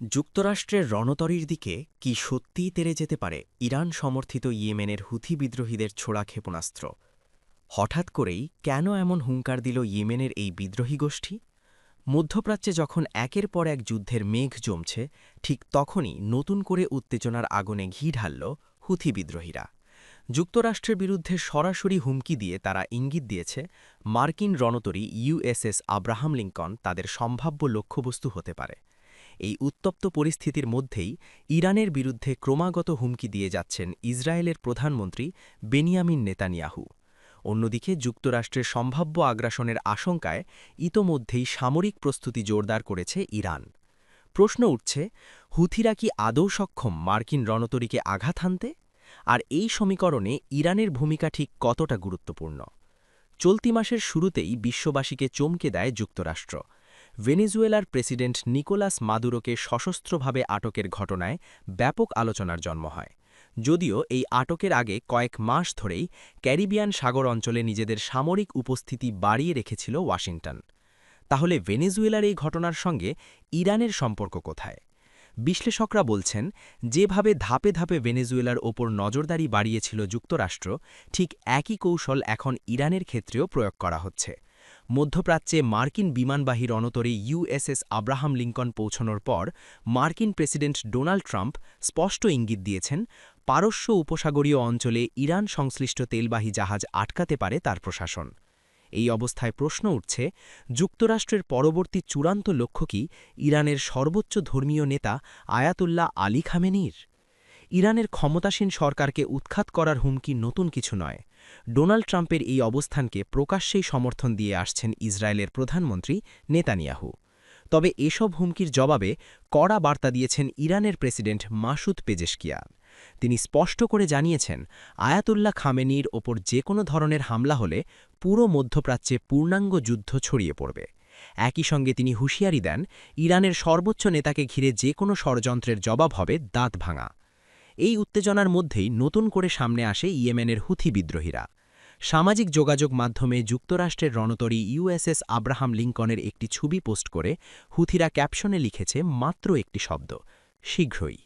যুক্তরাষ্ট্রের রণতরীর দিকে কি সত্যিই তেরে যেতে পারে ইরান সমর্থিত ইয়েমেনের হুথি বিদ্রোহীদের ছোড়া ক্ষেপণাস্ত্র? হঠাৎ করেই কেন এমন হুঙ্কার দিল ইয়েমেনের এই বিদ্রোহী গোষ্ঠী? মধ্যপ্রাচ্যে যখন একের পর এক যুদ্ধের মেঘ জমছে, ঠিক তখনই নতুন করে উত্তেজনার আগুনে ঘি ঢালল হুথি বিদ্রোহীরা। যুক্তরাষ্ট্রের বিরুদ্ধে সরাসরি হুমকি দিয়ে তারা ইঙ্গিত দিয়েছে, মার্কিন রণতরী ইউএসএস আব্রাহাম লিঙ্কন তাদের সম্ভাব্য লক্ষ্যবস্তু হতে পারে। এই উত্তপ্ত পরিস্থিতির মধ্যেই ইরানের বিরুদ্ধে ক্রমাগত হুমকি দিয়ে যাচ্ছেন ইসরায়েলের প্রধানমন্ত্রী বেনিয়ামিন নেতানিয়াহু। অন্যদিকে যুক্তরাষ্ট্রের সম্ভাব্য আগ্রাসনের আশঙ্কায় ইতোমধ্যেই সামরিক প্রস্তুতি জোরদার করেছে ইরান। প্রশ্ন উঠছে, হুথিরা কি আদৌ সক্ষম মার্কিন রণতরীকে আঘাত হানতে? আর এই সমীকরণে ইরানের ভূমিকা ঠিক কতটা গুরুত্বপূর্ণ? চলতি মাসের শুরুতেই বিশ্ববাসীকে চমকে দেয় যুক্তরাষ্ট্র। ভেনেজুয়েলার প্রেসিডেন্ট নিকোলাস মাদুরোকে সশস্ত্রভাবে আটকের ঘটনায় ব্যাপক আলোচনার জন্ম হয়। যদিও এই আটকের আগে কয়েক মাস ধরেই ক্যারিবিয়ান সাগর অঞ্চলে নিজেদের সামরিক উপস্থিতি বাড়িয়ে রেখেছিল ওয়াশিংটন। তাহলে ভেনেজুয়েলার এই ঘটনার সঙ্গে ইরানের সম্পর্ক কোথায়? বিশ্লেষকরা বলছেন, যেভাবে ধাপে ধাপে ভেনেজুয়েলার ওপর নজরদারি বাড়িয়েছিল যুক্তরাষ্ট্র, ঠিক একই কৌশল এখন ইরানের ক্ষেত্রেও প্রয়োগ করা হচ্ছে। মধ্যপ্রাচ্যে মার্কিন বিমানবাহী রণতরী ইউএসএস আব্রাহাম লিঙ্কন পৌঁছনোর পর মার্কিন প্রেসিডেন্ট ডোনাল্ড ট্রাম্প স্পষ্ট ইঙ্গিত দিয়েছেন, পারস্য উপসাগরীয় অঞ্চলে ইরান সংশ্লিষ্ট তেলবাহী জাহাজ আটকাতে পারে তার প্রশাসন। এই অবস্থায় প্রশ্ন উঠছে, যুক্তরাষ্ট্রের পরবর্তী চূড়ান্ত লক্ষ্য কি ইরানের সর্বোচ্চ ধর্মীয় নেতা আয়াতুল্লাহ আলী খামেনির? ইরানের ক্ষমতাসীন সরকারকে উৎখাত করার হুমকি নতুন কিছু নয়। ডোনাল্ড ট্রাম্পের এই অবস্থানকে প্রকাশ্যেই সমর্থন দিয়ে আসছেন ইসরায়েলের প্রধানমন্ত্রী নেতানিয়াহু। তবে এসব হুমকির জবাবে কড়া বার্তা দিয়েছেন ইরানের প্রেসিডেন্ট মাসুদ পেজেশকিয়ান তিনি স্পষ্ট করে জানিয়েছেন, আয়াতুল্লাহ খামেনির ওপর যে কোনো ধরনের হামলা হলে পুরো মধ্যপ্রাচ্যে পূর্ণাঙ্গ যুদ্ধ ছড়িয়ে পড়বে। একই সঙ্গে তিনি হুঁশিয়ারি দেন, ইরানের সর্বোচ্চ নেতাকে ঘিরে যে কোনো ষড়যন্ত্রের জবাব হবে দাঁত ভাঙা। এই উত্তেজনার মধ্যেই নতুন করে সামনে আসে ইয়েমেনের হুথি বিদ্রোহীরা। সামাজিক যোগাযোগ মাধ্যমে যুক্তরাষ্ট্রের রণতরী ইউএসএস আব্রাহাম লিঙ্কনের একটি ছবি পোস্ট করে হুথিরা ক্যাপশনে লিখেছে, মাত্র একটি শব্দ, শীঘ্রই।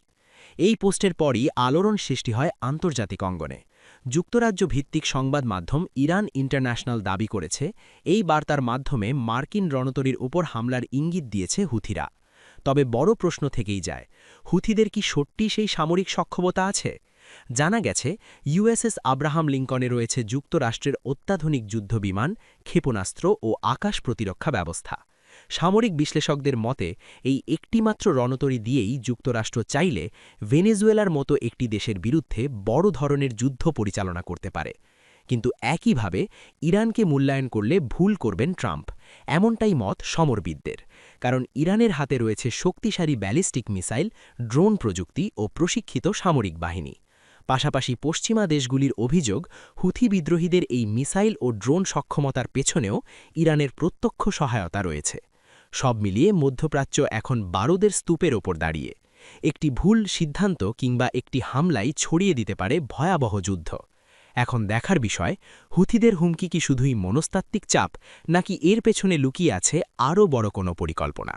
এই পোস্টের পরই আলোড়ন সৃষ্টি হয় আন্তর্জাতিক অঙ্গনে। যুক্তরাজ্য ভিত্তিক সংবাদ মাধ্যম ইরান ইন্টারন্যাশনাল দাবি করেছে, এই বার্তার মাধ্যমে মার্কিন রণতরীর উপর হামলার ইঙ্গিত দিয়েছে হুথিরা। তবে বড় প্রশ্ন থেকেই যায় হুথিদের কি সত্যি সেই সামরিক সক্ষমতা আছে? জানা গেছে, ইউএসএস আব্রাহাম লিঙ্কনে রয়েছে যুক্তরাষ্ট্রের অত্যাধুনিক যুদ্ধবিমান, ক্ষেপণাস্ত্র ও আকাশ প্রতিরক্ষা ব্যবস্থা। সামরিক বিশ্লেষকদের মতে, এই একটিমাত্র রণতরী দিয়েই যুক্তরাষ্ট্র চাইলে ভেনেজুয়েলার মতো একটি দেশের বিরুদ্ধে বড় ধরনের যুদ্ধ পরিচালনা করতে পারে। কিন্তু একইভাবে, ইরানকে মূল্যায়ন করলে ভুল করবেন ট্রাম্প। এমনটাই মত সমরবিদদের, কারণ ইরানের হাতে রয়েছে শক্তিশালী ব্যালিস্টিক মিসাইল, ড্রোন প্রযুক্তি ও প্রশিক্ষিত সামরিক বাহিনী। পাশাপাশি পশ্চিমা দেশগুলির অভিযোগ, হুথি বিদ্রোহীদের এই মিসাইল ও ড্রোন সক্ষমতার পেছনেও ইরানের প্রত্যক্ষ সহায়তা রয়েছে। সব মিলিয়ে মধ্যপ্রাচ্য এখন বারোদের স্তূপের ওপর দাঁড়িয়ে। একটি ভুল সিদ্ধান্ত কিংবা একটি হামলাই ছড়িয়ে দিতে পারে ভয়াবহ যুদ্ধ। এখন দেখার বিষয়, হুথিদের হুমকি কি শুধুই মনস্তাত্ত্বিক চাপ, নাকি এর পেছনে লুকিয়ে আছে আরও বড় কোনো পরিকল্পনা?